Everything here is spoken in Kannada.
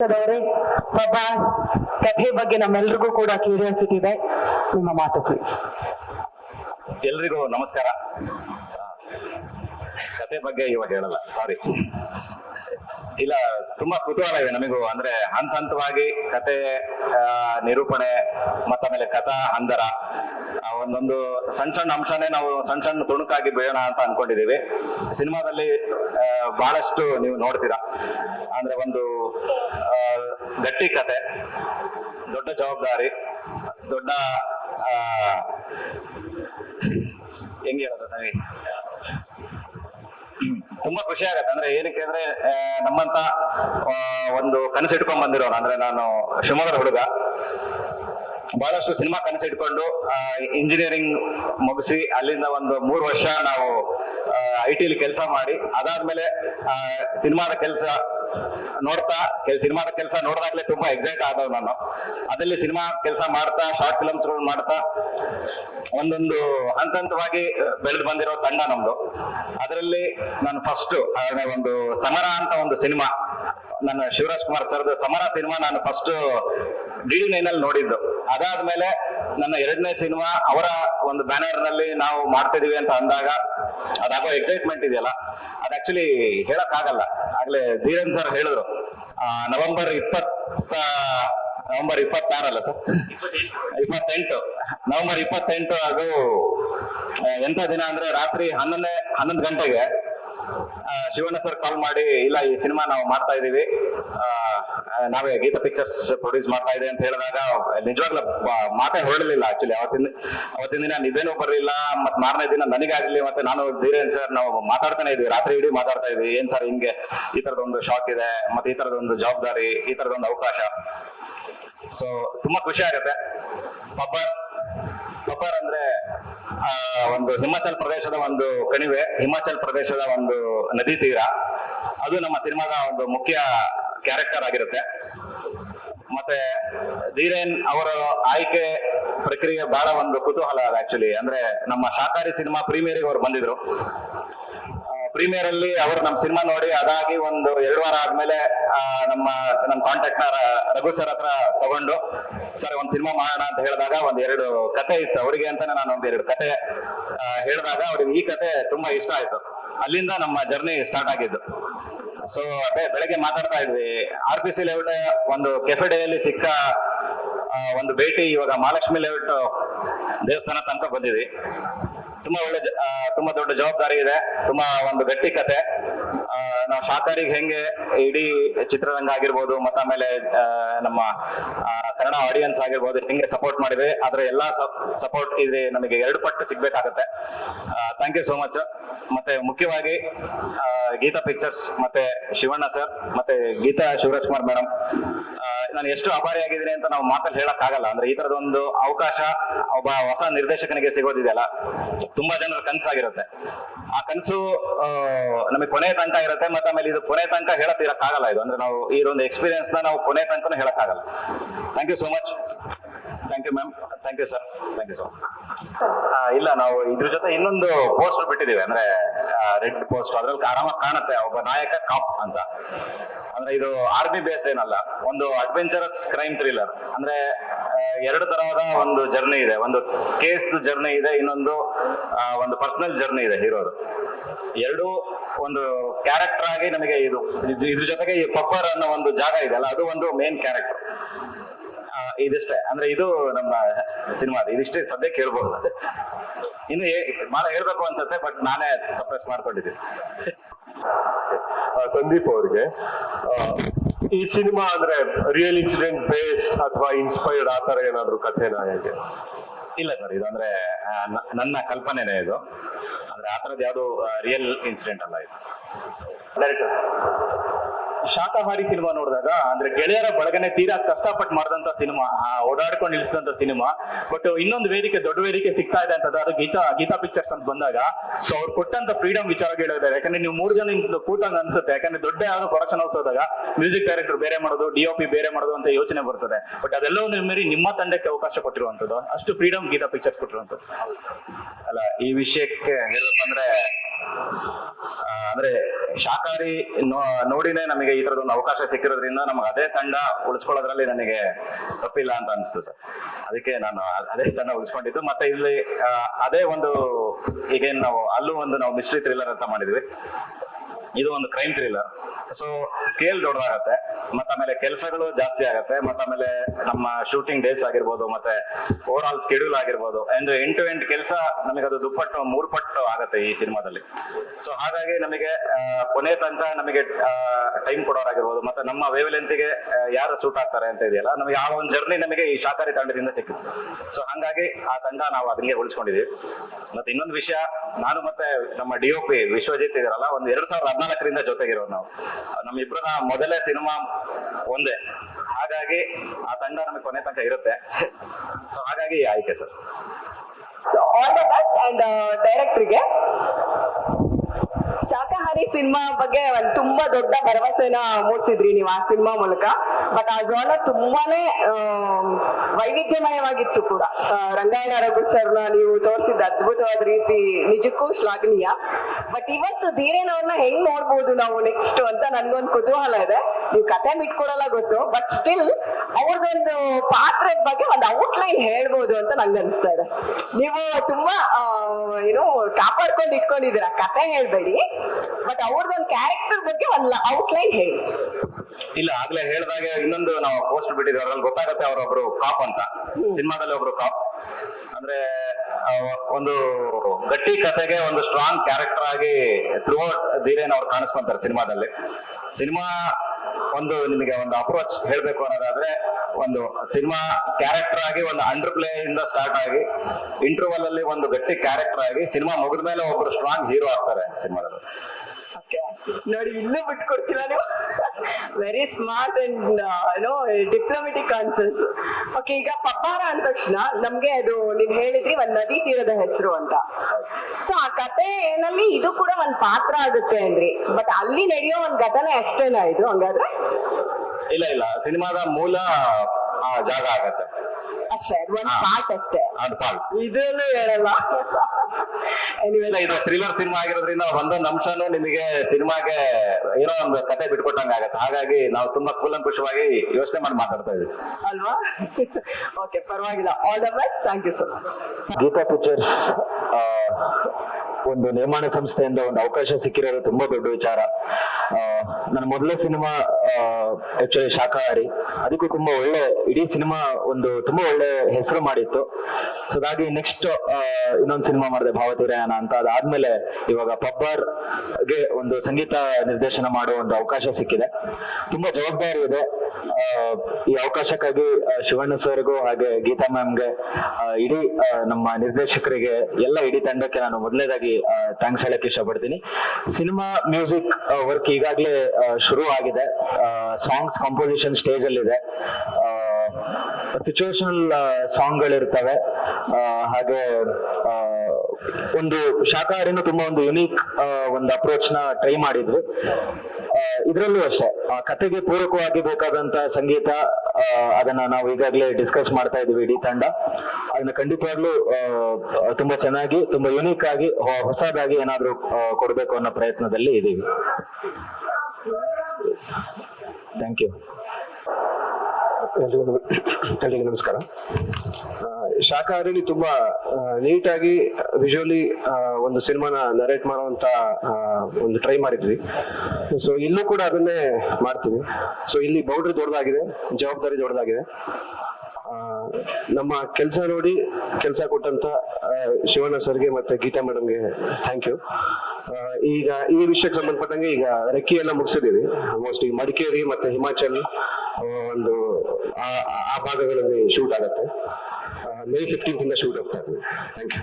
ಒಬ್ಬ ಕಥೆ ಬಗ್ಗೆ ನಮ್ಮೆಲ್ರಿಗೂ ಕೂಡ ಕ್ಯೂರಿಯಾಸಿಟಿ ಇದೆ. ನಿಮ್ಮ ಮಾತು ಪ್ಲೀಸ್. ಎಲ್ರಿಗೂ ನಮಸ್ಕಾರ. ಕಥೆ ಬಗ್ಗೆ ಇವಾಗ ಹೇಳಲ್ಲ, ಸಾರಿ. ಇಲ್ಲ, ತುಂಬಾ ಕುತೂಹಲ ಇದೆ ನಮಗೂ. ಅಂದ್ರೆ ಹಂತ ಹಂತವಾಗಿ ಕತೆ ನಿರೂಪಣೆ ಮತ್ತಾಮೇಲೆ ಕಥಾ ಹಂದರ ಒಂದೊಂದು ಸಣ್ಣ ಸಣ್ಣ ಅಂಶನೇ ನಾವು ಸಣ್ಣ ಸಣ್ಣ ತುಣುಕಾಗಿ ಬೆಳೆಯೋಣ ಅಂತ ಅನ್ಕೊಂಡಿದೀವಿ ಸಿನಿಮಾದಲ್ಲಿ ಬಹಳಷ್ಟು ನೀವು ನೋಡ್ತೀರಾ. ಅಂದ್ರೆ ಒಂದು ಗಟ್ಟಿ ಕತೆ, ದೊಡ್ಡ ಜವಾಬ್ದಾರಿ, ದೊಡ್ಡ ಹೆಂಗೆ ಹೇಳೋದು ಹ್ಮ್. ತುಂಬಾ ಖುಷಿ ಆಗತ್ತೆ. ಅಂದ್ರೆ ಏನಕ್ಕೆ ಅಂದ್ರೆ ನಮ್ಮಂತ ಒಂದು ಕನಸು ಇಟ್ಕೊಂಡ್ ಬಂದಿರೋನು ಅಂದ್ರೆ ನಾನು ಶಿವಮೊಗ್ಗದ ಹುಡುಗ. ಬಹಳಷ್ಟು ಸಿನಿಮಾ ಕನಸು ಇಟ್ಕೊಂಡು ಇಂಜಿನಿಯರಿಂಗ್ ಮುಗಿಸಿ ಅಲ್ಲಿಂದ ಒಂದು ಮೂರು ವರ್ಷ ನಾವು ಐ ಟಿಲಿ ಕೆಲಸ ಮಾಡಿ, ಅದಾದ್ಮೇಲೆ ಸಿನಿಮಾದ ಕೆಲಸ ನೋಡ್ತಾ ಸಿನಿಮಾದ ಕೆಲಸ ನೋಡಿದಾಗಲೇ ತುಂಬಾ ಎಕ್ಸೈಟ್ ಆದವ್ ನಾನು. ಅದರಲ್ಲಿ ಸಿನಿಮಾ ಕೆಲಸ ಮಾಡ್ತಾ ಶಾರ್ಟ್ ಫಿಲ್ಮ್ಸ್ ಮಾಡ್ತಾ, ಒಂದೊಂದು ಹಂತ ಹಂತವಾಗಿ ಬೆಳೆದು ಬಂದಿರೋ ತಂಡ ನಮ್ದು. ಅದರಲ್ಲಿ ನಾನು ಫಸ್ಟ್ ಒಂದು ಸಮರ ಅಂತ ಒಂದು ಸಿನಿಮಾ, ನನ್ನ ಶಿವರಾಜ್ ಕುಮಾರ್ ಸರ್ದು ಸಮರ ಸಿನಿಮಾ ನಾನು ಫಸ್ಟ್ ಡಿ ಡಿ ನೈನ್ ಅಲ್ಲಿ ನೋಡಿದ್ದು. ಅದಾದ್ಮೇಲೆ ನನ್ನ ಎರಡನೇ ಸಿನಿಮಾ, ಅವರ ಒಂದು ಬ್ಯಾನರ್ನಲ್ಲಿ ನಾವು ಮಾಡ್ತಿದೀವಿ ಅಂತ ಅಂದಾಗ, ಅದಾಗೋ ಎಕ್ಸೈಟ್ಮೆಂಟ್ ಇದೆಯಲ್ಲ? ಅದು ಆಕ್ಚುಲಿ ಹೇಳಕ್ ಆಗಲ್ಲ ಆಗ್ಲೇ ಧೀರನ್ ಸರ್ ಹೇಳಿದ್ರು. ನವೆಂಬರ್ ಇಪ್ಪತ್ತ, ನವೆಂಬರ್ ಇಪ್ಪತ್ತಾರಲ್ಲ ಸರ್? ಇಪ್ಪತ್ತೆಂಟು. ನವೆಂಬರ್ ಇಪ್ಪತ್ತೆಂಟು ಅದು ಎಂಥ ದಿನ ಅಂದ್ರೆ ರಾತ್ರಿ ಹನ್ನೊಂದೇ, ಹನ್ನೊಂದು ಗಂಟೆಗೆ ಶಿವಣ್ಣ ಸರ್ ಕಾಲ್ ಮಾಡಿ, ಇಲ್ಲ, ಈ ಸಿನಿಮಾ ನಾವು ಮಾಡ್ತಾ ಇದೀವಿ ನಾವೇ ಗೀತಾ ಪಿಕ್ಚರ್ಸ್ ಪ್ರೊಡ್ಯೂಸ್ ಮಾಡ್ತಾ ಇದೆ ಅಂತ ಹೇಳಿದಾಗ, ನಿಜವಾಗ್ಲೂ ಮಾತೇ ಹೊರಡಲಿಲ್ಲ ಆಕ್ಚುಲಿ ಅವತ್ತಿನ ಅವತ್ತಿನ ದಿನ ನಿದ್ದೆನೂ ಬರಲಿಲ್ಲ ಮತ್ ಮಾರನೇ ದಿನ ನನಗಾಗ್ಲಿ, ಮತ್ತೆ ನಾನು ಧೀರೇನ್ ಸರ್ ನಾವು ಮಾತಾಡ್ತಾನೆ ಇದ್ವಿ. ರಾತ್ರಿ ಇಡೀ ಮಾತಾಡ್ತಾ ಇದ್ವಿ. ಏನ್ ಸರ್ ಹಿಂಗೆ? ಈ ತರದೊಂದು ಶಾಕ್ ಇದೆ, ಮತ್ತೆ ಈ ತರದೊಂದು ಜವಾಬ್ದಾರಿ, ಈ ತರದೊಂದು ಅವಕಾಶ. ಸೊ ತುಂಬಾ ಖುಷಿ ಆಗತ್ತೆ. ಪಬ್ಬರ್ ಪಬ್ಬರ್ ಅಂದ್ರೆ ಒಂದು ಹಿಮಾಚಲ್ ಪ್ರದೇಶದ ಒಂದು ಕಣಿವೆ, ಹಿಮಾಚಲ್ ಪ್ರದೇಶದ ಒಂದು ನದಿ ತೀರ. ಅದು ನಮ್ಮ ಸಿನಿಮಾದ ಒಂದು ಮುಖ್ಯ ಕ್ಯಾರೆಕ್ಟರ್ ಆಗಿರುತ್ತೆ. ಮತ್ತೆ ಧೀರೇನ್ ಅವರ ಆಯ್ಕೆ ಪ್ರಕ್ರಿಯೆ ಬಹಳ ಒಂದು ಕುತೂಹಲ ಆಕ್ಚುಲಿ ಅಂದ್ರೆ ನಮ್ಮ ಶಾಕಾರಿ ಸಿನಿಮಾ ಪ್ರೀಮಿಯರ್ಗೆ ಅವರು ಬಂದಿದ್ರು. ಪ್ರೀಮಿಯರ್ ಅಲ್ಲಿ ಅವರು ನಮ್ಮ ಸಿನಿಮಾ ನೋಡಿ ಅದಾಗಿ ಒಂದು ಎರಡು ವಾರ ಆದ್ಮೇಲೆ ನಮ್ಮ ನಮ್ಮ ಕಾಂಟ್ಯಾಕ್ಟ್ ರಘು ಸರ್ ಹತ್ರ ತಗೊಂಡು, ಸರ್ ಒಂದ್ ಸಿನಿಮಾ ಮಾಡೋಣ ಅಂತ ಹೇಳಿದಾಗ ಒಂದ್ ಎರಡು ಕತೆ ಇತ್ತು. ಅವರಿಗೆ ಅಂತಾನೆ ನಾನು ಒಂದ್ ಎರಡು ಕತೆ ಹೇಳಿದಾಗ ಅವ್ರಿಗೆ ಈ ಕತೆ ತುಂಬಾ ಇಷ್ಟ ಆಯ್ತು. ಅಲ್ಲಿಂದ ನಮ್ಮ ಜರ್ನಿ ಸ್ಟಾರ್ಟ್ ಆಗಿದ್ದು. ಸೊ ಅದೇ ಬೆಳಗ್ಗೆ ಮಾತಾಡ್ತಾ ಇದ್ವಿ. ಆರ್ ಪಿ ಸಿ ಲೇಔಟ್ ಒಂದು ಕೆಫೆ ಡೇಯಲ್ಲಿ ಸಿಕ್ಕ ಒಂದು ಭೇಟಿ ಇವಾಗ ಮಹಾಲಕ್ಷ್ಮಿ ಲೇಔಟ್ ದೇವಸ್ಥಾನ ತನಕ ಬಂದಿದ್ವಿ. ತುಂಬಾ ಒಳ್ಳೆ ತುಂಬಾ ದೊಡ್ಡ ಜವಾಬ್ದಾರಿ ಇದೆ, ತುಂಬಾ ಒಂದು ಗಟ್ಟಿ ಕತೆ. ನಾವು ಶಾಕಾರಿಗೆ ಹೆಂಗೆ ಇಡೀ ಚಿತ್ರರಂಗ ಆಗಿರ್ಬೋದು, ಮತ್ತೆ ಆಮೇಲೆ ನಮ್ಮ ಕನ್ನಡ ಆಡಿಯನ್ಸ್ ಆಗಿರ್ಬೋದು ಹೆಂಗೆ ಸಪೋರ್ಟ್ ಮಾಡಿದ್ರೆ ಅದ್ರ ಎಲ್ಲಾ ಸಪೋರ್ಟ್ ಇದೆ ನಮಗೆ ಎರಡು ಪಟ್ಟು ಸಿಗ್ಬೇಕಾಗತ್ತೆ. ಥ್ಯಾಂಕ್ ಯು ಸೋ ಮಚ್ ಮತ್ತೆ ಮುಖ್ಯವಾಗಿ ಗೀತಾ ಪಿಕ್ಚರ್ಸ್ ಮತ್ತೆ ಶಿವಣ್ಣ ಸರ್ ಮತ್ತೆ ಗೀತಾ ಶಿವರಾಜ್ ಕುಮಾರ್ ಮೇಡಮ್ ನಾನು ಎಷ್ಟು ಆಭಾರಿಯಾಗಿದ್ದೀನಿ ಅಂತ ನಾವು ಮಾತಲ್ಲಿ ಹೇಳಕ್ ಆಗಲ್ಲ ಅಂದ್ರೆ ಈ ತರದೊಂದು ಅವಕಾಶ ಒಬ್ಬ ಹೊಸ ನಿರ್ದೇಶಕನಿಗೆ ಸಿಗೋದಿದೆಯಲ್ಲ, ತುಂಬಾ ಜನರ ಕನ್ಸಾಗಿರುತ್ತೆ. ಆ ಕನಸು ನಮಗೆ ಕೊನೆ ತನಕ ಇರುತ್ತೆ, ಮತ್ತೆ ಆಮೇಲೆ ಇದು ಕೊನೆ ತನಕ ಹೇಳಕ್ ಆಗಲ್ಲ ಇದು. ಅಂದ್ರೆ ನಾವು ಈ ಒಂದು ಎಕ್ಸ್ಪೀರಿಯನ್ಸ್ನ ನಾವು ಕೊನೆ ತನಕ ಹೇಳಕ್ ಆಗಲ್ಲ thank you so much thank you ma'am thank you sir thank you sir ಇಲ್ಲ, ನಾವು ಇದ್ರ ಜೊತೆ ಇನ್ನೊಂದು ಪೋಸ್ಟರ್ ಬಿಟ್ಟಿದೀವಿ ಅಂದ್ರೆ ರೆಡ್ ಪೋಸ್ಟ್ ಅದ್ರಲ್ಲಿ ಆರಾಮಾಗಿ ಕಾಣುತ್ತೆ. ಒಬ್ಬ ನಾಯಕ ಕಾಪ್ ಅಂತ. ಅಂದ್ರೆ, ಇದು ಆರ್ಮಿ ಬೇಸ್ಡ್ ಏನಲ್ಲ, ಒಂದು ಅಡ್ವೆಂಚರಸ್ ಕ್ರೈಮ್ ಥ್ರಿಲ್ಲರ್ ಅಂದ್ರೆ ಎರಡು ತರಹದ ಒಂದು ಜರ್ನಿ ಇದೆ. ಒಂದು ಕೇಸ್ ಜರ್ನಿ ಇದೆ, ಇನ್ನೊಂದು ಒಂದು ಪರ್ಸನಲ್ ಜರ್ನಿ ಇದೆ ಹೀರೋದು. ಎರಡು, ಒಂದು ಕ್ಯಾರೆಕ್ಟರ್ ಆಗಿ ನಮಗೆ ಇದು, ಇದು- ಇದ್ರ ಜೊತೆಗೆ ಈ ಪಪ್ಪರ್ ಅನ್ನೋ ಒಂದು ಜಾಗ ಇದೆ ಅಲ್ಲ, ಅದು ಒಂದು ಮೇನ್ ಕ್ಯಾರೆಕ್ಟರ್ ಇದಿಷ್ಟೇ. ಅಂದ್ರೆ ಇದು ನಮ್ಮ ಸಿನಿಮಾ ಇದಿಷ್ಟೇ ಸದ್ಯ ಕೇಳ್ಬಹುದು ಇನ್ನು ಬಹಳ ಹೇಳ್ಬೇಕು ಅನ್ಸುತ್ತೆ ಬಟ್ ನಾನೇ ಸಪ್ರೆಸ್ ಮಾಡ್ಕೊಂಡಿದ್ದೀನಿ. ಸಂದೀಪ್ ಅವ್ರಿಗೆ ಈ ಸಿನಿಮಾ ಅಂದ್ರೆ ರಿಯಲ್ ಇನ್ಸಿಡೆಂಟ್ ಬೇಸ್ಡ್ ಅಥವಾ ಇನ್ಸ್ಪೈರ್ಡ್ ಆ ತರ ಏನಾದ್ರು ಕಥೆನಾ ಹೇಗೆ? ಇಲ್ಲ ಸರ್ ಇದು ಅಂದ್ರೆ ನನ್ನ ಕಲ್ಪನೆನೇ ಇದು. ಅಂದ್ರೆ ಆ ಥರದ್ದು ಯಾವುದು ರಿಯಲ್ ಇನ್ಸಿಡೆಂಟ್ ಅಲ್ಲ ಇದು. ಶಾಕಾಹಾರಿ ಸಿನಿಮಾ ನೋಡಿದಾಗ, ಅಂದ್ರೆ ಗೆಳೆಯರ ಬಳಗನೆ ತೀರಾ ಕಷ್ಟಪಟ್ಟು ಮಾಡಿದಂತ ಸಿನಿಮಾ ಓಡಾಡ್ಕೊಂಡು ನಿಲ್ಸಿದಂತ ಸಿನಿಮಾ. ಬಟ್ ಇನ್ನೊಂದು ವೇದಿಕೆ, ದೊಡ್ಡ ವೇದಿಕೆ ಸಿಗ್ತಾ ಇದೆ ಅಂತದ್ದು ಅದು ಗೀತಾ ಗೀತಾ ಪಿಕ್ಚರ್ಸ್ ಅಂತ ಬಂದಾಗ. ಸೊ ಅವ್ರು ಕೊಟ್ಟಂತ ಫ್ರೀಡಮ್ ವಿಚಾರ ಹೇಳಿದ್ದಾರೆ. ಯಾಕಂದ್ರೆ ನೀವು ಮೂರು ಜನ ಕೂತಂಗ ಅನ್ಸುತ್ತೆ. ಯಾಕಂದ್ರೆ ದೊಡ್ಡ ಯಾವ್ದೋ ಪ್ರೊಡಕ್ಷನ್ ಹೌಸ್ ಹೋದಾಗ ಮ್ಯೂಸಿಕ್ ಡೈರೆಕ್ಟರ್ ಬೇರೆ ಮಾಡೋದು ಡಿ ಪಿ ಬೇರೆ ಮಾಡೋದು ಅಂತ ಯೋಚನೆ ಬರ್ತದೆ. ಬಟ್ ಅದೆಲ್ಲವೂ ಮೇರಿ ನಿಮ್ಮ ತಂಡಕ್ಕೆ ಅವಕಾಶ ಕೊಟ್ಟಿರುವಂತದ್ದು ಅಷ್ಟು ಫ್ರೀಡಮ್ ಗೀತಾ ಪಿಕ್ಚರ್ಸ್ ಕೊಟ್ಟಿರುವಂತದ್ದು ಅಲ್ಲ, ಈ ವಿಷಯಕ್ಕೆ ಹೇಳ್ಬೇಕಂದ್ರೆ ಅಂದ್ರೆ ನೋ- ನೋಡಿನೇ ನಮಗೆ ಈ ತರದ ಒಂದು ಅವಕಾಶ ಸಿಕ್ಕಿರೋದ್ರಿಂದ ನಮಗೆ ಅದೇ ತಂಡ ಉಳಿಸ್ಕೊಳ್ಳೋದ್ರಲ್ಲಿ ನನಗೆ ತಪ್ಪಿಲ್ಲ ಅಂತ ಅನಿಸ್ತು ಸರ್. ಅದಕ್ಕೆ ನಾನು ಅದೇ ತಂಡ ಉಳಿಸ್ಕೊಂಡಿದ್ದು. ಮತ್ತೆ ಇಲ್ಲಿ ಅದೇ ಒಂದು ಈಗೇನು ನಾವು, ಅಲ್ಲೂ ಒಂದು ನಾವು ಮಿಸ್ಟ್ರಿ ಥ್ರಿಲ್ಲರ್ ಅಂತ ಮಾಡಿದ್ವಿ. ಇದು ಒಂದು ಕ್ರೈಮ್ ಥ್ರಿಲ್ಲರ್ ಸೊ ಸ್ಕೇಲ್ ದೊಡ್ಡದಾಗತ್ತೆ. ಮತ್ತೆ ಆಮೇಲೆ ಕೆಲಸಗಳು ಜಾಸ್ತಿ ಆಗತ್ತೆ. ಮತ್ತೆ ಆಮೇಲೆ ನಮ್ಮ ಶೂಟಿಂಗ್ ಡೇಸ್ ಆಗಿರ್ಬೋದು, ಮತ್ತೆ ಓವರ್ ಆಲ್ ಸ್ಕೆಡ್ಯೂಲ್ ಆಗಿರ್ಬೋದು, ಅಂದ್ರೆ ಎಂಟು ಎಂಟು ಕೆಲಸ ನಮಗೆ ಅದು ದುಪ್ಪಟ್ಟು ಮೂರು ಪಟ್ಟು ಆಗತ್ತೆ ಈ ಸಿನಿಮಾದಲ್ಲಿ. ಸೊ ಹಾಗಾಗಿ ನಮಗೆ ಕೊನೆ ತನಕ ನಮಗೆ ಟೈಮ್ ಕೊಡೋರಾಗಿರ್ಬೋದು, ಮತ್ತೆ ನಮ್ಮ ವೇವ್ ಯಾರು ಸೂಟ್ ಆಗ್ತಾರೆ ಅಂತ ಇದೆಯಲ್ಲ, ನಮಗೆ ಆ ಒಂದು ಜರ್ನಿ ನಮಗೆ ಈ ಶಾಕಾರಿ ತಂಡದಿಂದ ಸಿಕ್ಕಿತ್ತು ಸೊ ಹಂಗಾಗಿ ಆ ತಂಡ ನಾವು ಅದನ್ನೇ ಉಳಿಸ್ಕೊಂಡಿದೀವಿ. ಮತ್ತೆ ಇನ್ನೊಂದು ವಿಷಯ, ನಾನು ಮತ್ತೆ ನಮ್ಮ ಡಿ ವಿಶ್ವಜಿತ್ ಇದಾರಲ್ಲ, ಒಂದು ಎರಡ್ ಹದಿನಾಲ್ಕರಿಂದ ಜೊತೆಗಿರೋದು ನಾವು. ನಮ್ಮ ಇಬ್ಬರ ಮೊದಲೇ ಸಿನಿಮಾ ಒಂದೇ. ಹಾಗಾಗಿ ಆ ತಂಡ ನಮಗೆ ಕೊನೆ ತನಕ ಇರುತ್ತೆ. ಸೊ ಹಾಗಾಗಿ ಆಯ್ಕೆ sir. All the best and ಡೈರೆಕ್ಟರ್ಗೆ ಶಾಕಾಹಾರಿ cinema ಬಗ್ಗೆ ಒಂದ್ ತುಂಬಾ ದೊಡ್ಡ ಭರವಸೆನ ಮೂಡಿಸಿದ್ರಿ ನೀವು ಆ ಸಿನಿಮಾ ಮೂಲಕ. ಬಟ್ ಆ ಜೋಳ ತುಂಬಾನೇ ವೈವಿಧ್ಯಮಯವಾಗಿತ್ತು ಕೂಡ. ರಂಗಾಯಣ ರಘು ಸರ್ನ ನೀವು ತೋರಿಸಿದ ಅದ್ಭುತವಾದ ರೀತಿ ನಿಜಕ್ಕೂ ಶ್ಲಾಘನೀಯ. ಬಟ್ ಇವತ್ತು ಧೀರೇನ್ ಅವ್ರನ್ನ ಹೆಂಗ್ ನೋಡ್ಬೋದು ನಾವು ನೆಕ್ಸ್ಟ್ ಅಂತ ನನ್ಗೊಂದು ಕುತೂಹಲ ಇದೆ. ನೀವು ಕತೆ ಬಿಟ್ಕೊಡಲ್ಲ ಗೊತ್ತು ಬಟ್ ಸ್ಟಿಲ್ ಅವ್ರದೊಂದು ಪಾತ್ರದ ಬಗ್ಗೆ ಒಂದು ಔಟ್ಲೈನ್ ಹೇಳ್ಬೋದು ಅಂತ ನಂಗೆ ಅನಿಸ್ತಾ ಇದೆ. ನೀವು ತುಂಬಾ ಏನು ಕಾಪಾಡ್ಕೊಂಡು ಇಟ್ಕೊಂಡಿದ್ದೀರಾ. ಕತೆ ಹೇಳ್ಬೇಡಿ. ಬಟ್ ಅವ್ರದೊಂದು ಕ್ಯಾರೆಕ್ಟರ್ ಬಗ್ಗೆ ಒಂದು ಔಟ್ಲೈನ್ ಹೇಳಿ. ಇಲ್ಲ ಆಗ್ಲೇ ಹೇಳಿದಾಗ ಇನ್ನೊಂದು ನಾವು ಪೋಸ್ಟ್ ಬಿಟ್ಟಿದ್ವಿ. ಅದ್ರಲ್ಲಿ ಗೊತ್ತಾಗುತ್ತೆ ಅವರೊಬ್ರು ಕಾಪ್ ಅಂತ. ಸಿನಿಮಾದಲ್ಲಿ ಒಬ್ರು ಕಾಪ್ ಅಂದ್ರೆ ಒಂದು ಗಟ್ಟಿ ಕತೆಗೆ ಒಂದು ಸ್ಟ್ರಾಂಗ್ ಕ್ಯಾರೆಕ್ಟರ್ ಆಗಿ ಥ್ರೂ ಧೀರೇನ್ ಅವ್ರು ಕಾಣಿಸ್ಕೊಂತಾರೆ ಸಿನಿಮಾದಲ್ಲಿ. ಸಿನಿಮಾ ಒಂದು ನಿಮಗೆ ಒಂದು ಅಪ್ರೋಚ್ ಹೇಳ್ಬೇಕು ಅನ್ನೋದಾದ್ರೆ ಒಂದು ಸಿನಿಮಾ ಕ್ಯಾರೆಕ್ಟರ್ ಆಗಿ ಒಂದು ಅಂಡರ್ ಪ್ಲೇ ಇಂದ ಸ್ಟಾರ್ಟ್ ಆಗಿ ಇಂಟರ್ವಲ್ ಅಲ್ಲಿ ಒಂದು ಗಟ್ಟಿ ಕ್ಯಾರೆಕ್ಟರ್ ಆಗಿ ಸಿನಿಮಾ ಮುಗಿದ ಮೇಲೆ ಒಬ್ರು ಸ್ಟ್ರಾಂಗ್ ಹೀರೋ ಆಗ್ತಾರೆ ಸಿನಿಮಾದಲ್ಲಿ. ನೋಡಿ ಇನ್ನೂ ಬಿಟ್ಕೊಡ್ತಿಲ್ಲ ನೀವು? ವೆರಿ ಸ್ಮಾರ್ಟ್ ಅಂಡ್ ಏನೋ ಡಿಪ್ಲೊಮೆಟಿಕ್ ಆನ್ಸರ್ಸ್ ಓಕೆ ಈಗ ಪಪ್ಪಾರ ಅಂದ ತಕ್ಷಣ ನಮ್ಗೆ ಅದು ನೀವು ಹೇಳಿದ್ರಿ ಒಂದ್ ನದಿ ತೀರದ ಹೆಸರು ಅಂತ. ಸೊ ಆ ಕಥೆನಲ್ಲಿ ಇದು ಕೂಡ ಒಂದ್ ಪಾತ್ರ ಆಗುತ್ತೆ ಅಂದ್ರಿ. ಬಟ್ ಅಲ್ಲಿ ನಡೆಯೋ ಒಂದ್ ಘಟನೆ ಅಷ್ಟೇನ ಇದು ಹಂಗಾದ್ರೆ? ಇಲ್ಲ ಇಲ್ಲ. ಸಿನಿಮಾದ ಮೂಲ ಆ ಜಾಗ ಆಗತ್ತೆ. ಅಷ್ಟೇ ಅದು ಒಂದ್ ಪಾರ್ಟ್ ಅಷ್ಟೇ. ಇದನ್ನು ಹೇಳಲ್ಲ. ಇದು ಥ್ರಿಲ್ಲರ್ ಸಿನಿಮಾ ಆಗಿರೋದ್ರಿಂದ ಒಂದೊಂದು ಅಂಶನೂ ನಿಮಗೆ ಸಿನಿಮಾಗೆ ಏನೋ ಒಂದು ಕತೆ ಬಿಟ್ಕೊಟ್ಟಂಗ ಆಗತ್ತೆ. ಹಾಗಾಗಿ ನಾವು ತುಂಬಾ ಕೂಲಂಕುಷವಾಗಿ ಯೋಚನೆ ಮಾಡಿ ಮಾತಾಡ್ತಾ ಇದ್ದೀವಿ. ಅಲ್ವಾ? ಓಕೆ ಪರವಾಗಿಲ್ಲ. All the best thank you so much Geetha pictures ಒಂದು ನಿರ್ಮಾಣ ಸಂಸ್ಥೆಯಿಂದ ಒಂದು ಅವಕಾಶ ಸಿಕ್ಕಿರೋದು ತುಂಬಾ ದೊಡ್ಡ ವಿಚಾರ. ನನ್ನ ಮೊದಲ ಸಿನಿಮಾ ಆಕ್ಚುಲಿ ಶಾಖಾಹಾರಿ. ಅದಕ್ಕೂ ತುಂಬಾ ಒಳ್ಳೆ, ಇಡೀ ಸಿನಿಮಾ ಒಂದು ತುಂಬಾ ಒಳ್ಳೆ ಹೆಸರು ಮಾಡಿತ್ತು. ಸೊ ಹಾಗಾಗಿ ನೆಕ್ಸ್ಟ್ ಇನ್ನೊಂದು ಸಿನಿಮಾ ಮಾಡಿದೆ ಭಾವತೀರಾಯಣ ಅಂತ. ಅದಾದ್ಮೇಲೆ ಇವಾಗ ಪಬ್ಬರ್ಗೆ ಒಂದು ಸಂಗೀತ ನಿರ್ದೇಶನ ಮಾಡುವ ಒಂದು ಅವಕಾಶ ಸಿಕ್ಕಿದೆ. ತುಂಬಾ ಜವಾಬ್ದಾರಿ ಇದೆ. ಈ ಅವಕಾಶಕ್ಕಾಗಿ ಶಿವಣ್ಣ ಸರ್ಗೂ ಹಾಗೆ ಗೀತಾ ಮ್ಯಾಮ್ಗೆ ಇಡೀ ನಮ್ಮ ನಿರ್ದೇಶಕರಿಗೆ ಎಲ್ಲ ಇಡೀ ತಂಡಕ್ಕೆ ನಾನು ಮೊದಲನೇದಾಗಿ ಥ್ಯಾಂಕ್ಸ್ ಹೇಳಕ್ ಇಷ್ಟಪಡ್ತೀನಿ. ಸಿನಿಮಾ, ಮ್ಯೂಸಿಕ್ ವರ್ಕ್ ಈಗಾಗಲೇ ಶುರು ಆಗಿದೆ. ಸಾಂಗ್ಸ್ ಕಂಪೋಸಿಷನ್ ಸ್ಟೇಜ್ ಅಲ್ಲಿ ಇದೆ. ಸಿಚುವೇಶನಲ್ ಸಾಂಗ್ಗಳಿರ್ತವೆ ಗಳಿರ್ತವೆ ಹಾಗೆ ಒಂದು ಶಾಖಾಹಾರಿನೂ ತುಂಬಾ ಒಂದು ಯುನೀಕ್ ಒಂದು ಅಪ್ರೋಚ್ನ ಟ್ರೈ ಮಾಡಿದ್ವಿ ಇದರಲ್ಲೂ ಅಷ್ಟೇ. ಆ ಕತೆಗೆ ಪೂರಕವಾಗಿ ಬೇಕಾದಂತ ಸಂಗೀತ ಅದನ್ನ ನಾವು ಈಗಾಗಲೇ ಡಿಸ್ಕಸ್ ಮಾಡ್ತಾ ಇದೀವಿ ಇಡೀ ತಂಡ. ಅದನ್ನ ಖಂಡಿತವಾಗ್ಲೂ ತುಂಬಾ ಚೆನ್ನಾಗಿ, ತುಂಬಾ ಯುನೀಕ್ ಆಗಿ ಹೊಸದಾಗಿ ಏನಾದ್ರೂ ಕೊಡಬೇಕು ಅನ್ನೋ ಪ್ರಯತ್ನದಲ್ಲಿ ಇದೀವಿ. ಥ್ಯಾಂಕ್ ಯು ಎಲ್ರಿಗೂ ನಮಸ್ಕಾರ. ಆ, ಶಾಕಾಹಾರಿಲಿ ತುಂಬಾ ನೀಟಾಗಿ ವಿಜುವಲಿ ಒಂದು ಸಿನಿಮಾನ ನರೇಟ್ ಮಾಡುವಂತ ಒಂದು ಟ್ರೈ ಮಾಡಿದ್ವಿ. ಸೊ ಇಲ್ಲೂ ಕೂಡ ಅದನ್ನೇ ಮಾಡ್ತೀವಿ. ಸೊ ಇಲ್ಲಿ ಬೌಂಡ್ರಿ ದೊಡ್ಡದಾಗಿದೆ ಜವಾಬ್ದಾರಿ ದೊಡ್ಡದಾಗಿದೆ. ನಮ್ಮ ಕೆಲಸ ನೋಡಿ ಕೆಲಸ ಕೊಟ್ಟಂತ ಶಿವಣ್ಣ ಸರ್ಗೆ ಮತ್ತೆ ಗೀತಾ ಮೇಡಮ್ಗೆ ಥ್ಯಾಂಕ್ ಯು ಈಗ ಈ ವಿಷಯಕ್ಕೆ ಸಂಬಂಧಪಟ್ಟಂಗೆ ಈಗ ರೆಕ್ಕಿ ಎಲ್ಲ ಮುಗಿಸಿದೀವಿ ಆಲ್ಮೋಸ್ಟ್ ಈ ಮಡಿಕೇರಿ ಮತ್ತೆ ಹಿಮಾಚಲ್ ಒಂದು ಆ ಭಾಗಗಳಲ್ಲಿ ಶೂಟ್ ಆಗತ್ತೆ. ಮೇ ಫಿಫ್ಟೀನ್ತ್ ಇಂದ ಶೂಟ್ ಆಗ್ತಾ ಇದ್ವಿ ಥ್ಯಾಂಕ್ ಯು